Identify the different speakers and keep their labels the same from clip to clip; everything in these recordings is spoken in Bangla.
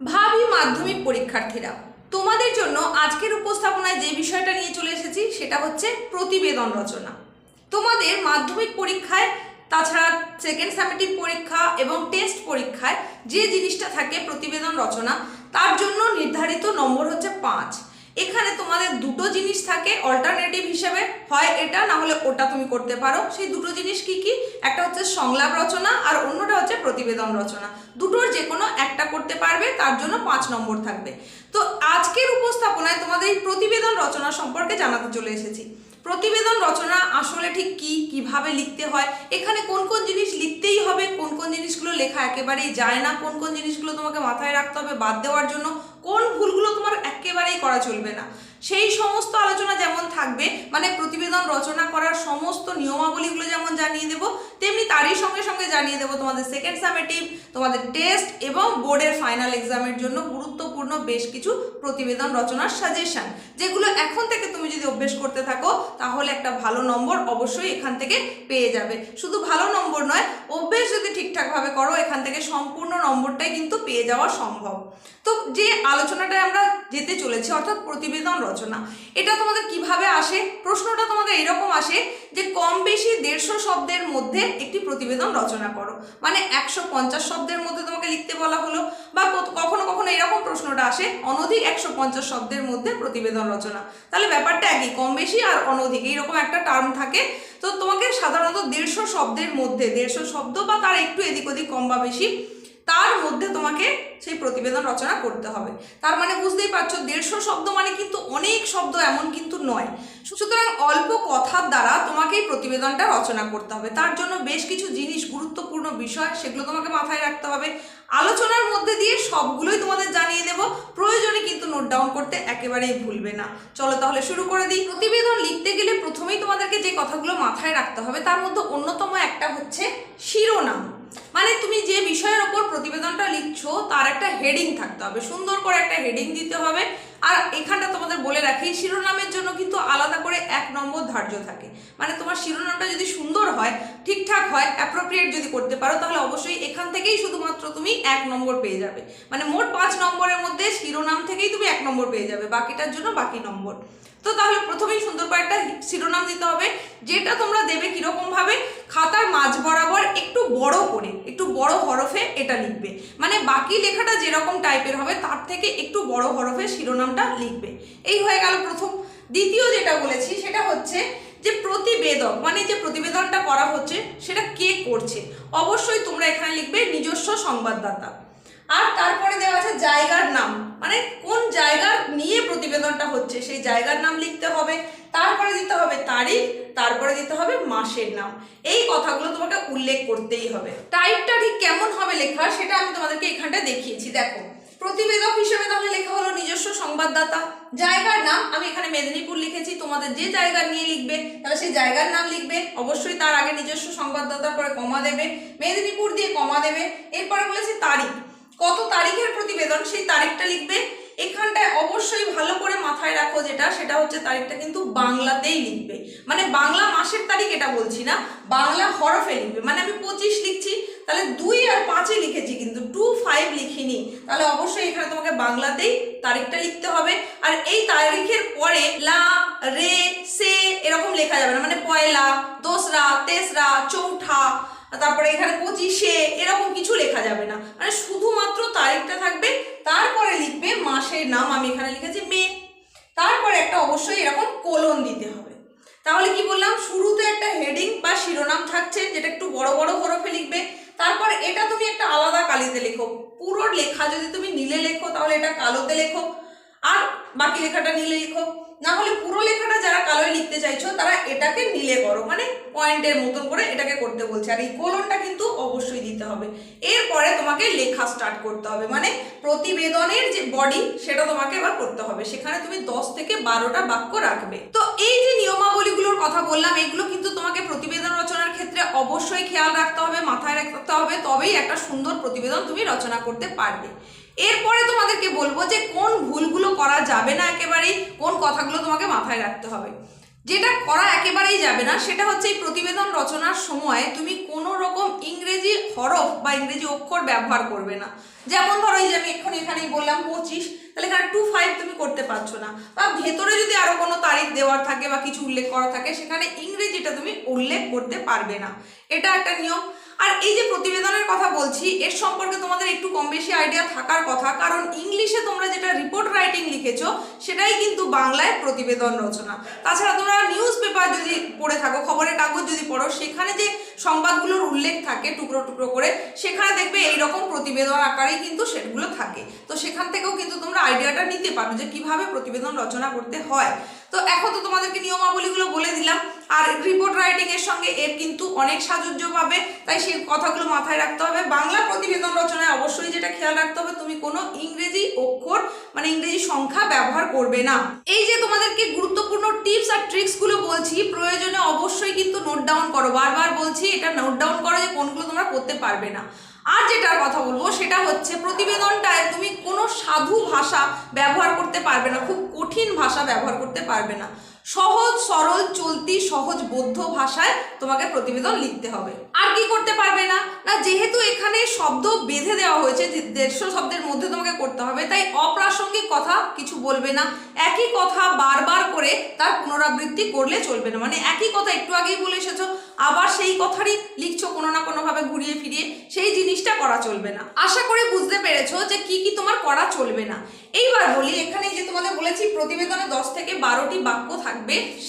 Speaker 1: ভাবি মাধ্যমিক পরীক্ষার্থীরা। তোমাদের জন্য আজকের উপস্থাপনায় যে বিষয়টা নিয়ে চলে এসেছি, সেটা হচ্ছে প্রতিবেদন রচনা। তোমাদের মাধ্যমিক পরীক্ষায়, তাছাড়া সেকেন্ড সামেটিভ পরীক্ষা এবং টেস্ট পরীক্ষায় যে জিনিসটা থাকে প্রতিবেদন রচনা, তার জন্য নির্ধারিত নম্বর হচ্ছে পাঁচ। এখানে তোমাদের দুটো জিনিস থাকে অল্টারনেটিভ হিসেবে, হয় এটা না হলে ওটা তুমি করতে পারো। সেই দুটো জিনিস কি কি? একটা হচ্ছে সংলাপ রচনা আর অন্যটা হচ্ছে প্রতিবেদন রচনা। দুটোর যে কোনো একটা করতে পারবে, তার জন্য পাঁচ নম্বর থাকবে। তো আজকের উপস্থাপনায় তোমাদের এই প্রতিবেদন রচনা সম্পর্কে জানাতে চলে এসেছি। প্রতিবেদন রচনা আসলে ঠিক কি, কীভাবে লিখতে হয়, এখানে কোন কোন জিনিস লিখতেই হবে, কোন কোন জিনিসগুলো লেখা একেবারেই যায় না, কোন কোন জিনিসগুলো তোমাকে মাথায় রাখতে হবে বাদ দেওয়ার জন্য কোন ভুলগুলো তোমার একেবারেই করা চলবে না। সেই সমস্ত আলোচনা যেমন থাকবে মানে প্রতিবেদন রচনা করার সমস্ত নিয়মাবলীগুলো যেমন জানিয়ে দেবো, তেমনি তারই সঙ্গে সঙ্গে জানিয়ে দেবো তোমাদের সেকেন্ড সামেটিভ তোমাদের টেস্ট এবং বোর্ডের ফাইনাল এক্সামের জন্য গুরুত্বপূর্ণ বেশ কিছু প্রতিবেদন রচনার সাজেশন যেগুলো এখন থেকে তুমি যদি অভ্যেস করতে থাকো, তাহলে একটা ভালো নম্বর অবশ্যই এখান থেকে পেয়ে যাবে। শুধু ভালো নম্বর নয়, অভ্যেস যদি ঠিকঠাকভাবে করো, এখান থেকে সম্পূর্ণ নম্বরটাই কিন্তু পেয়ে যাওয়া সম্ভব। তো যে আলোচনাটায় আমরা যেতে চলেছি, অর্থাৎ প্রতিবেদন রচনা। এটা তোমাদের কীভাবে আসে? প্রশ্নটা তোমাদের এরকম আসে যে কম বেশি দেড়শো শব্দের মধ্যে একটি প্রতিবেদন রচনা করো। মানে একশো পঞ্চাশ শব্দের মধ্যে তোমাকে লিখতে বলা হলো, বা কখনো কখনো এরকম প্রশ্নটা আসে, অনধিক একশো পঞ্চাশ শব্দের মধ্যে প্রতিবেদন রচনা। তাহলে ব্যাপারটা একই, কম বেশি আর অনধিক, এইরকম একটা টার্ম থাকে। তো তোমাকে সাধারণত দেড়শো শব্দের মধ্যে, দেড়শো শব্দ বা তার একটু এদিক ওদিক কম বা বেশি, তার মধ্যে তোমাকে সেই প্রতিবেদন রচনা করতে হবে। তার মানে বুঝতেই পারছ, দেড়শো শব্দ মানে কিন্তু অনেক শব্দ, এমন কিন্তু নয়। সুতরাং অল্প কথার দ্বারা তোমাকে এই প্রতিবেদনটা রচনা করতে হবে। তার জন্য বেশ কিছু জিনিস, গুরুত্বপূর্ণ বিষয়, সেগুলো তোমাকে মাথায় রাখতে হবে। আলোচনার মধ্যে দিয়ে সবগুলোই তোমাদের জানিয়ে দেব। প্রয়োজনে কিন্তু নোট ডাউন করতে একেবারেই ভুলবে না। চলো তাহলে শুরু করে দিই। প্রতিবেদন লিখতে গেলে প্রথমেই তোমাদেরকে যে কথাগুলো মাথায় রাখতে হবে, তার মধ্যে অন্যতম একটা হচ্ছে শিরোনাম। মানে তুমি যে বিষয়ের ওপর প্রতিবেদনটা লিখছো, তার একটা হেডিং থাকতে হবে। সুন্দর করে একটা হেডিং দিতে হবে। আর এখানটা তোমাদের বলে রাখি, শিরোনামের জন্য কিন্তু আলাদা করে এক নম্বর ধার্য থাকে। মানে তোমার শিরোনামটা যদি সুন্দর হয়, ঠিকঠাক হয় অ্যাপ্রোপ্রিয়েট যদি করতে পারো, তাহলে অবশ্যই এখান থেকেই শুধুমাত্র তুমি এক নম্বর পেয়ে যাবে। মানে মোট পাঁচ নম্বরের মধ্যে শিরোনাম থেকেই তুমি এক নম্বর পেয়ে যাবে, বাকিটার জন্য বাকি নম্বর। তো তাহলে প্রথমেই সুন্দর করে একটা শিরোনাম দিতে হবে, যেটা তোমরা দেবে কীরকমভাবে খাতার মাঝ বরাবর একটু বড় করে, একটু বড় হরফে এটা লিখবে। মানে বাকি লেখাটা যেরকম টাইপের হবে, তার থেকে একটু বড় হরফে শিরোনামটা লিখবে। এই হয়ে গেল প্রথম। দ্বিতীয় যেটা বলেছি, সেটা হচ্ছে যে প্রতিবেদক মানে যে প্রতিবেদনটা করা হচ্ছে, সেটা কে করছে? অবশ্যই তোমরা এখানে লিখবে নিজস্ব সংবাদদাতা। আর তারপরে দেওয়া আছে জায়গার নাম। মানে কোন জায়গার নিয়ে প্রতিবেদনটা হচ্ছে, সেই জায়গার নাম লিখতে হবে, তারপরে দিতে হবে তারিখ, তারপরে দিতে হবে মাসের নাম। এই কথাগুলো তোমাকে উল্লেখ করতেই হবে। টাইপটা ঠিক কেমন হবে লেখা, সেটা আমি তোমাদেরকে এখানটা দেখিয়েছি, দেখো। প্রতিবেদক হিসেবে তাহলে লেখা হলো নিজস্ব সংবাদদাতা। জায়গার নাম, আমি এখানে মেদিনীপুর লিখেছি, তোমাদের যে জায়গা নিয়ে লিখবে, তাহলে সেই জায়গার নাম লিখবে, অবশ্যই তার আগে নিজস্ব সংবাদদাতার পরে কমা দেবে, মেদিনীপুর দিয়ে কমা দেবে, এরপরে বলেছি তারিখ। কত তারিখের প্রতিবেদন সেই তারিখটা লিখবে। এখানটায় অবশ্যই ভালো করে মাথায় রাখো যেটা, সেটা হচ্ছে তারিখটা কিন্তু বাংলাতেই লিখবে। মানে বাংলা মাসের তারিখ এটা বলছি না, বাংলা হরফে লিখবে। মানে আমি পঁচিশ লিখছি, তাহলে দুই আর পাঁচে লিখেছি কিন্তু, টু ফাইভ লিখিনি। তাহলে অবশ্যই এখানে তোমাকে বাংলাতেই তারিখটা লিখতে হবে। আর এই তারিখের পরে লা, রে, সে এরকম লেখা যাবে না। মানে পয়লা, দোসরা, তেসরা, চৌঠা তারপরে এখানে পঁচিশে, এরকম কিছু লেখা যাবে না। মানে শুধুমাত্র তারিখটা থাকবে, তারপরে লিখবে মাসের নাম, আমি এখানে লিখেছি মে। তারপরে একটা অবশ্যই এরকম কোলন দিতে হবে। তাহলে কি বললাম, শুরুতে একটা হেডিং বা শিরোনাম থাকছে, যেটা একটু বড় বড় হরফে লিখবে। তারপর এটা তুমি একটা আলাদা কালিতে লেখো। পুরো লেখা যদি তুমি নীলে লেখো, তাহলে এটা কালোতে লেখো। আর বাকি লেখাটা নীলে লেখো। না হলে পুরো লেখাটা যারা কালোয় লিখতে চাইছো, তারা এটাকে নীলে করো মানে পয়েন্টের মতন করে এটাকে করতে বলছে। আর এই কোলনটা কিন্তু অবশ্যই দিতে হবে। এরপরে তোমাকে লেখা স্টার্ট করতে হবে মানে প্রতিবেদনের যে বডি সেটা তোমাকে এবার করতে হবে। সেখানে তুমি দশ থেকে বারোটা বাক্য রাখবে। তো এই যে নিয়মাবলীগুলোর কথা বললাম, এগুলো কিন্তু তোমাকে প্রতিবেদন রচনার ক্ষেত্রে অবশ্যই খেয়াল রাখতে হবে, মাথায় রাখতে হবে। তবেই একটা সুন্দর প্রতিবেদন তুমি রচনা করতে পারবে। এরপরে তোমাদেরকে বলব যে কোন ভুলগুলো করা যাবে না একেবারেই, কোন কথাগুলো তোমাকে মাথায় রাখতে হবে। যেটা করা একেবারেই যাবে না, সেটা হচ্ছে এই প্রতিবেদন রচনার সময় তুমি কোনো রকম ইংরেজি হরফ বা ইংরেজি অক্ষর ব্যবহার করবে না। যেমন ধরো এই যে আমি এখন এখানেই বললাম পঁচিশ, তাহলে এখানে টু ফাইভ তুমি করতে পারছ না। বা ভেতরে যদি আরও কোনো তারিখ দেওয়ার থাকে বা কিছু উল্লেখ করা থাকে, সেখানে ইংরেজিটা তুমি উল্লেখ করতে পারবে না। এটা একটা নিয়ম। আর এই যে প্রতিবেদনের কথা বলছি, এর সম্পর্কে তোমাদের একটু কম বেশি আইডিয়া থাকার কথা, কারণ ইংলিশে তোমরা যেটা রিপোর্ট রাইটিং লিখেছো, সেটাই কিন্তু বাংলায় প্রতিবেদন রচনা। তাছাড়া তোমরা নিউজ পেপার যদি পড়ে থাকো, খবরের কাগজ যদি পড়ো, সেখানে যে সংবাদগুলোর উল্লেখ থাকে টুকরো টুকরো করে, সেখানে দেখবে এইরকম প্রতিবেদন আকারেই কিন্তু সেগুলো থাকে। তো সেখান থেকেও কিন্তু তোমরা আইডিয়াটা নিতে পারো যে কীভাবে প্রতিবেদন রচনা করতে হয়। তো এখন তো তোমাদেরকে নিয়মাবলীগুলো বলে দিলাম। আর রিপোর্ট রাইটিং এর সঙ্গে এর কিন্তু অনেক সাজুজ্য পাবে, তাই সেই কথাগুলো মাথায় রাখতে হবে। বাংলা প্রতিবেদন রচনায় অবশ্যই যেটা খেয়াল রাখতে হবে, তুমি কোনো ইংরেজি অক্ষর মানে ইংরেজি সংখ্যা ব্যবহার করবে না। এই যে তোমাদেরকে গুরুত্বপূর্ণ টিপস আর ট্রিক্সগুলো বলছি, প্রয়োজনে অবশ্যই কিন্তু নোট ডাউন করো। বারবার বলছি, এটা নোট ডাউন করো যে কোনগুলো তোমরা করতে পারবে না। আর যেটার কথা বলব, সেটা হচ্ছে প্রতিবেদনটায় তুমি কোনো সাধু ভাষা ব্যবহার করতে পারবে না, খুব কঠিন ভাষা ব্যবহার করতে পারবে না। সহজ, সরল, চলতি, সহজ বোধ্য ভাষায় তোমাকে প্রতিবেদন লিখতে হবে। আর কি করতে পারবে না? না, যেহেতু এখানে শব্দ বেঁধে দেওয়া হয়েছে দেড়শো শব্দের মধ্যে তোমাকে করতে হবে, তাই অপ্রাসঙ্গিক কথা কিছু বলবে না। একই কথা বারবার করে তার পুনরাবৃত্তি করলে চলবে না। মানে একই কথা একটু আগেই বলে এসেছ, আবার সেই কথারই লিখছো কোনো না কোনোভাবে ঘুরিয়ে ফিরিয়ে, সেই জিনিসটা করা চলবে না। আশা করে বুঝতে পেরেছ যে কি কি তোমার করা চলবে না। এইবার বলি, এখানে যে তোমাদের বলেছি, প্রতিবেদনে দশ থেকে বারোটি বাক্য থাকবে।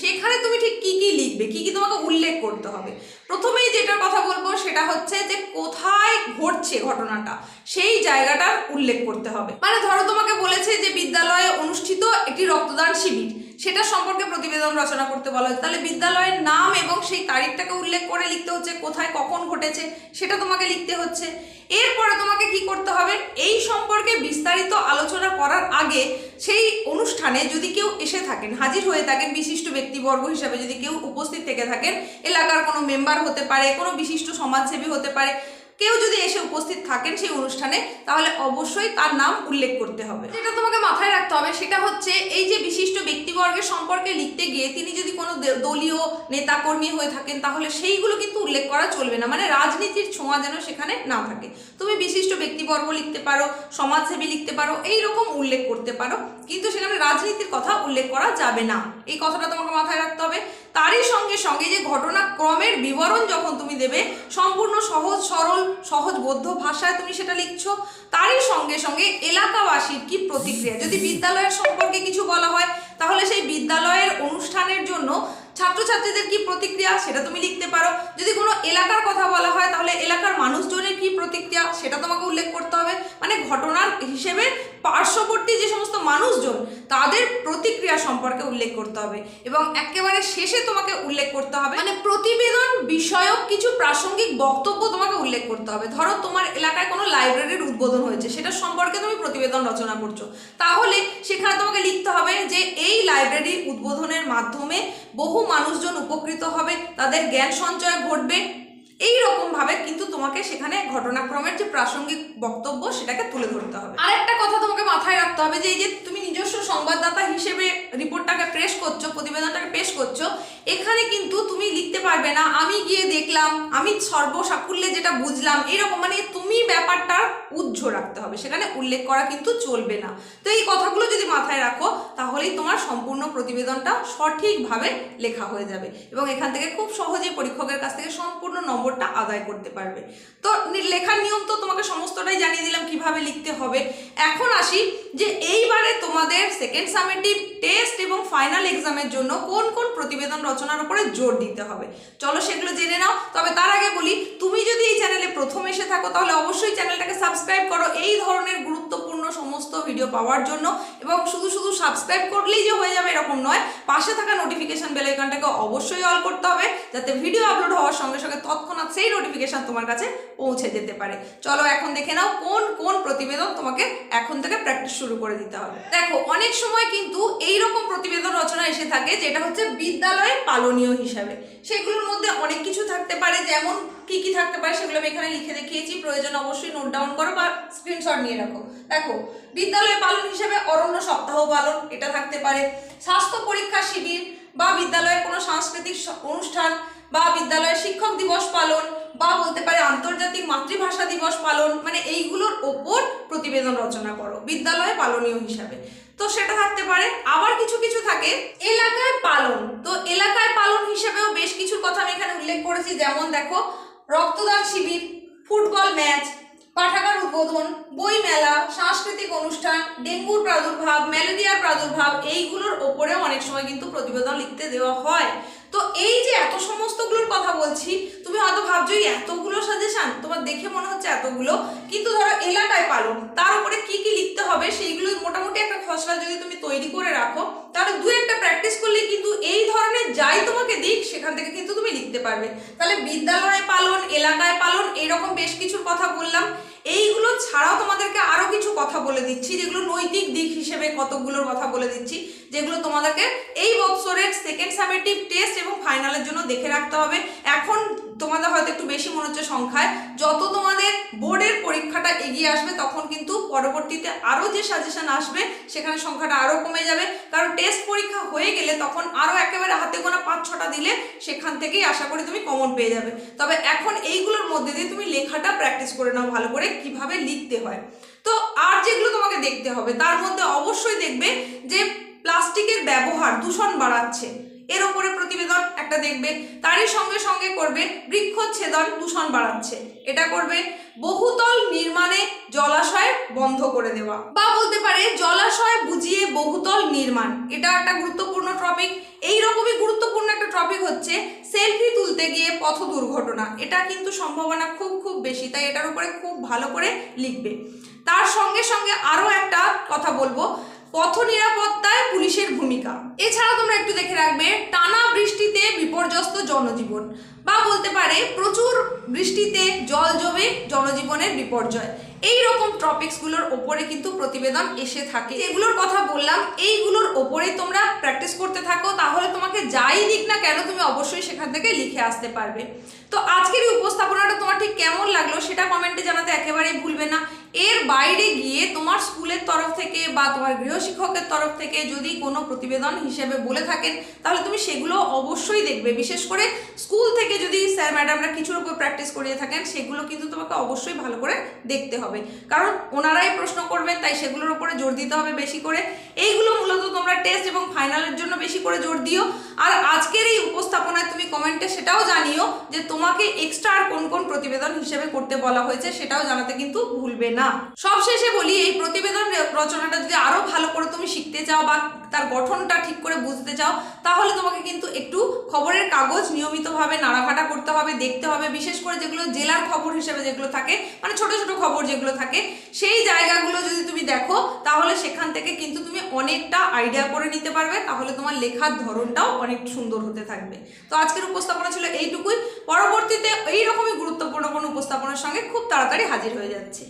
Speaker 1: সেখানে তুমি ঠিক কি কি লিখবে, কি কি তোমাকে উল্লেখ করতে হবে। প্রথমেই যেটার কথা বলব সেটা হচ্ছে যে কোথায় ঘটছে ঘটনাটা, সেই জায়গাটার উল্লেখ করতে হবে। মানে ধরো তোমাকে বলেছে যে বিদ্যালয়ে অনুষ্ঠিত একটি রক্তদান শিবির, সেটা সম্পর্কে প্রতিবেদন রচনা করতে বলা হয়েছে। তাহলে বিদ্যালয়ের নাম এবং সেই তারিখটাকে উল্লেখ করে লিখতে হচ্ছে কোথায়, কখন ঘটেছে, সেটা তোমাকে লিখতে হচ্ছে। এরপরে তোমাকে কি করতে হবে? এই সম্পর্কে বিস্তারিত আলোচনা করার আগে অনুষ্ঠানে যদি কেউ এসে থাকেন, হাজির হয়ে থাকেন বিশিষ্ট ব্যক্তিবর্গ হিসাবে যদি কেউ উপস্থিত থেকে থাকেন, এলাকার কোনো মেম্বার হতে পারে, কোনো বিশিষ্ট সমাজসেবী হতে পারে কেউ যদি এসে উপস্থিত থাকেন সেই অনুষ্ঠানে, তাহলে অবশ্যই তার নাম উল্লেখ করতে হবে। যেটা তোমাকে মাথায় রাখতে হবে, সেটা হচ্ছে এই যে বিশিষ্ট ব্যক্তিবর্গের সম্পর্কে লিখতে গিয়ে তিনি যদি কোনো দলীয় নেতাকর্মী হয়ে থাকেন, তাহলে সেইগুলো কিন্তু উল্লেখ করা চলবে না। মানে রাজনীতির ছোঁয়া যেন সেখানে না থাকে। তুমি বিশিষ্ট ব্যক্তিবর্গ লিখতে পারো, সমাজসেবী লিখতে পারো এই রকম উল্লেখ করতে পারো। কিন্তু সেখানে রাজনীতির কথা উল্লেখ করা যাবে না। এই কথাটা তোমাকে মাথায় রাখতে হবে। তারই সঙ্গে সঙ্গে যে ঘটনাক্রমের বিবরণ যখন তুমি দেবে, সম্পূর্ণ সহজ, সরল, সহজ, বৌদ্ধ ভাষায় তুমি সেটা লিখছ, তারই সঙ্গে সঙ্গে এলাকাবাসীর কি প্রতিক্রিয়া? যদি বিদ্যালয়ের সম্পর্কে কিছু বলা হয়, তাহলে সেই বিদ্যালয়ের অনুষ্ঠানের জন্য ছাত্রছাত্রীদের কি প্রতিক্রিয়া সেটা তুমি লিখতে পারো। যদি কোনো এলাকার কথা বলা হয়, তাহলে এলাকার মানুষজনের কি প্রতিক্রিয়া সেটা তোমাকে উল্লেখ করতে হবে। মানে ঘটনার হিসেবে পার্শ্ববর্তী যে সমস্ত মানুষজন, তাদের প্রতিক্রিয়া সম্পর্কে উল্লেখ করতে হবে এবং একেবারে শেষে তোমাকে উল্লেখ করতে হবে। মানে প্রতিবেদন বিষয়ক কিছু প্রাসঙ্গিক বক্তব্য তোমাকে উল্লেখ করতে হবে। ধরো তোমার এলাকায় কোনো লাইব্রেরির উদ্বোধন হয়েছে, সেটা সম্পর্কে তুমি প্রতিবেদন রচনা করছ। তাহলে সেখানে তোমাকে লিখতে হবে যে, এই লাইব্রেরি উদ্বোধনের মাধ্যমে বহু মানুষজন উপকৃত হবে তাদের জ্ঞান সঞ্চয় ঘটবে। এই রকম ভাবে কিন্তু তোমাকে সেখানে ঘটনাক্রমের যে প্রাসঙ্গিক বক্তব্য সেটাকে তুলে ধরতে হবে। আরেকটা কথা তোমাকে মাথায় রাখতে হবে যে এই যে তুমি নিজস্ব সংবাদদাতা হিসেবে রিপোর্টটাকে পেশ করছ, প্রতিবেদনটাকে পেশ করছ, এখানে কিন্তু তুমি লিখতে পারবে না, আমি গিয়ে দেখলাম, আমি সর্বসাকুল্যে যেটা বুঝলাম, এরকম মানে তুমি ব্যাপারটা উজ্জ্ব রাখতে হবে, সেখানে উল্লেখ করা কিন্তু চলবে না। তো এই কথাগুলো যদি মাথায় রাখো, তাহলেই তোমার সম্পূর্ণ প্রতিবেদনটা সঠিকভাবে লেখা হয়ে যাবে এবং এখান থেকে খুব সহজেই পরীক্ষকের কাছ থেকে সম্পূর্ণ নম্বরটা আদায় করতে পারবে। তো লেখার নিয়ম তো তোমাকে সমস্তটাই জানিয়ে দিলাম, কীভাবে লিখতে হবে। এখন আসি যে এইবারে তোমাদের সেকেন্ড সামেটিভ টেস্ট এবং ফাইনাল এক্সামের জন্য কোন কোন প্রতিবেদন রচনার উপরে জোর দিতে হবে। চলো সেগুলো জেনে নাও। তবে তার আগে বলি, তুমি যদি এই চ্যানেলে প্রথম এসে থাকো, তাহলে অবশ্যই চ্যানেলটাকে সাবস্ক্রাইব করো। এই ধরনের গুরুত্বপূর্ণ সমস্ত ভিডিও পাওয়ার জন্য এবং শুধু শুধু সাবস্ক্রাইব করলেই যে হয়ে যাবে এরকম নয়, পাশে থাকা নোটিফিকেশন বেল আইকনটাকে অবশ্যই অল করতে হবে, যাতে ভিডিও আপলোড হওয়ার সঙ্গে সঙ্গে তৎক্ষণাৎ সেই নোটিফিকেশন তোমার কাছে পৌঁছে যেতে পারে। চলো এখন দেখে নাও কোন কোন প্রতিবেদন তোমাকে এখন থেকে প্র্যাকটিস শুরু করে দিতে হবে। দেখো, অনেক সময় কিন্তু এই রকম প্রতিবেদন রচনা এসে থাকে যেটা হচ্ছে বিদ্যালয়ে পালনীয় হিসাবে। সেগুলোর মধ্যে অনেক কিছু থাকতে পারে, যেমন কি কি থাকতে পারে সেগুলো আমি এখানে লিখে দেখিয়েছি। প্রয়োজন অবশ্যই নোট ডাউন করো বা স্ক্রিনশট নিয়ে রাখো। দেখো, বিদ্যালয়ে পালন হিসেবে অরণ্য সপ্তাহ পালন, এটা থাকতে পারে। স্বাস্থ্য পরীক্ষা শিবির বা বিদ্যালয়ের কোনো সাংস্কৃতিক অনুষ্ঠান বা বিদ্যালয়ের শিক্ষক দিবস পালন বা বলতে পারে আন্তর্জাতিক মাতৃভাষা দিবস পালন মানে এইগুলোর ওপর প্রতিবেদন রচনা করো, বিদ্যালয়ে পালনীয় হিসাবে। তো সেটা থাকতে পারে। আবার কিছু কিছু থাকে, এলাকায় পালন। তো এলাকায় পালন হিসেবেও বেশ কিছুর কথা আমি এখানে উল্লেখ করেছি। যেমন দেখো, রক্তদান শিবির, ফুটবল ম্যাচ, পাঠাগার উদ্বোধন, বই মেলা, সাংস্কৃতিক অনুষ্ঠান, ডেঙ্গুর প্রাদুর্ভাব, ম্যালেরিয়ার প্রাদুর্ভাব, এইগুলোর ওপরেও অনেক সময় কিন্তু প্রতিবেদন লিখতে দেওয়া হয়। এই যে এত সমস্তগুলোর কথা বলছি, তুমি হয়তো ভাবছ এতগুলো সাজেশন তোমার দেখে মনে হচ্ছে এতগুলো। কিন্তু ধরো এলাকায় পালন, তার উপরে কি কি লিখতে হবে সেইগুলো মোটামুটি একটা খসড়া যদি তুমি তৈরি করে রাখো, তাহলে দু একটা প্র্যাকটিস করলে কিন্তু এই ধরনের যাই তোমাকে দিক, সেখান থেকে কিন্তু তুমি লিখতে পারবে। তাহলে বিদ্যালয়ে পালন, এলাকায় পালন, এরকম বেশ কিছুর কথা বললাম। এইগুলো ছাড়াও তোমাদেরকে আরও কিছু বলে দিচ্ছি, যেগুলো নৈতিক দিক হিসেবে কতগুলোর কথা বলে দিচ্ছি, যেগুলো তোমাদেরকে এই বছরের সেকেন্ড সামেটিভ টেস্ট এবং ফাইনালের জন্য দেখে রাখতে হবে। এখন তোমাদের হয়তো একটু বেশি মনে হচ্ছে সংখ্যায়। যত তোমাদের বোর্ডের পরীক্ষাটা এগিয়ে আসবে, তখন কিন্তু পরবর্তীতে আরও যে সাজেশন আসবে, সেখানে সংখ্যাটা আরও কমে যাবে। কারণ টেস্ট পরীক্ষা হয়ে গেলে তখন আরও একেবারে হাতে গোনা পাঁচ ছটা দিলে সেখান থেকেই আশা করি তুমি কমন পেয়ে যাবে। তবে এখন এইগুলোর মধ্যে দিয়ে তুমি লেখাটা প্র্যাকটিস করে নাও ভালো করে, কীভাবে লিখতে হয়। তো আর যেগুলো তোমাকে দেখতে হবে, তার মধ্যে অবশ্যই দেখবে যে প্লাস্টিকের ব্যবহার দূষণ বাড়াচ্ছে। এর ওপরে প্রতিবেদন একটা দেখবে, তারই সঙ্গে সঙ্গে করবে বৃক্ষচ্ছেদন দূষণ বাড়াচ্ছে। এটা করবে বহুতল নির্মাণে জলাশয় বন্ধ করে দেওয়া। বা বলতে পারে জলাশয় বুঝিয়ে বহুতল নির্মাণ। এটা একটা গুরুত্বপূর্ণ টপিক এই রকমই গুরুত্বপূর্ণ একটা টপিক হচ্ছে সেলফি তুলতে গিয়ে পথ দুর্ঘটনা। এটা কিন্তু সম্ভাবনা খুব খুব বেশি, তাই এটার উপরে খুব ভালো করে লিখবে। তার সঙ্গে সঙ্গে আরও একটা কথা বলব। পথ নিরাপত্তায় পুলিশের ভূমিকা। এছাড়া তোমরা একটু দেখে রাখবে, টানা বৃষ্টিতে বিপর্যস্ত জনজীবন বা বলতে পারে প্রচুর বৃষ্টিতে জল জমে জনজীবনের বিপর্যয়। এই রকম টপিকসগুলোর ওপরে কিন্তু প্রতিবেদন এসে থাকে। এগুলোর কথা বললাম, এইগুলোর ওপরে তোমরা প্র্যাকটিস করতে থাকো, তাহলে তোমাকে যাই দিক না কেন তুমি অবশ্যই সেখান থেকে লিখে আসতে পারবে। তো আজকের এই উপস্থাপনাটা তোমার ঠিক কেমন লাগল সেটা কমেন্টে জানাতে একেবারেই ভুলবে না। এর বাইরে গিয়ে তোমার স্কুলের তরফ থেকে বা তোমার গৃহশিক্ষকের তরফ থেকে যদি কোনো প্রতিবেদন হিসেবে বলে থাকেন, তাহলে তুমি সেগুলো অবশ্যই দেখবে। বিশেষ করে স্কুল থেকে যদি স্যার ম্যাডামরা কিছুর উপর প্র্যাকটিস করিয়ে থাকেন, সেগুলো কিন্তু তোমাকে অবশ্যই ভালো করে দেখতে হবে। কারণ ওনারাই প্রশ্ন করবেন, তাই সেগুলোর উপরে জোর দিতে হবে বেশি করে। এইগুলো মূলত তোমরা টেস্ট এবং ফাইনালের জন্য বেশি করে জোর দিও। আর আজকের এই উপস্থাপনায় তুমি কমেন্টে সেটাও জানিও যে তোমাকে এক্সট্রা আর কোন কোন প্রতিবেদন হিসেবে করতে বলা হয়েছে সেটাও জানাতে কিন্তু ভুলবে না। সবশেষে বলি, এই প্রতিবেদন রচনাটা যদি আরও ভালো করে তুমি শিখতে চাও বা তার গঠনটা ঠিক করে বুঝতে চাও, তাহলে তোমাকে কিন্তু একটু খবরের কাগজ নিয়মিতভাবে নাড়াঘাটা করতে হবে। দেখতে হবে, বিশেষ করে যেগুলো জেলার খবর হিসেবে যেগুলো থাকে মানে ছোট ছোট খবর যেগুলো থাকে, সেই জায়গাগুলো যদি তুমি দেখো, তাহলে সেখান থেকে কিন্তু তুমি অনেকটা আইডিয়া করে নিতে পারবে, তাহলে তোমার লেখার ধরনটাও অনেক সুন্দর হতে থাকবে। তো আজকের উপস্থাপনা ছিল এইটুকুই, পরবর্তীতে এইরকমই গুরুত্বপূর্ণ কোনো উপস্থাপনার সঙ্গে খুব তাড়াতাড়ি হাজির হয়ে যাচ্ছে।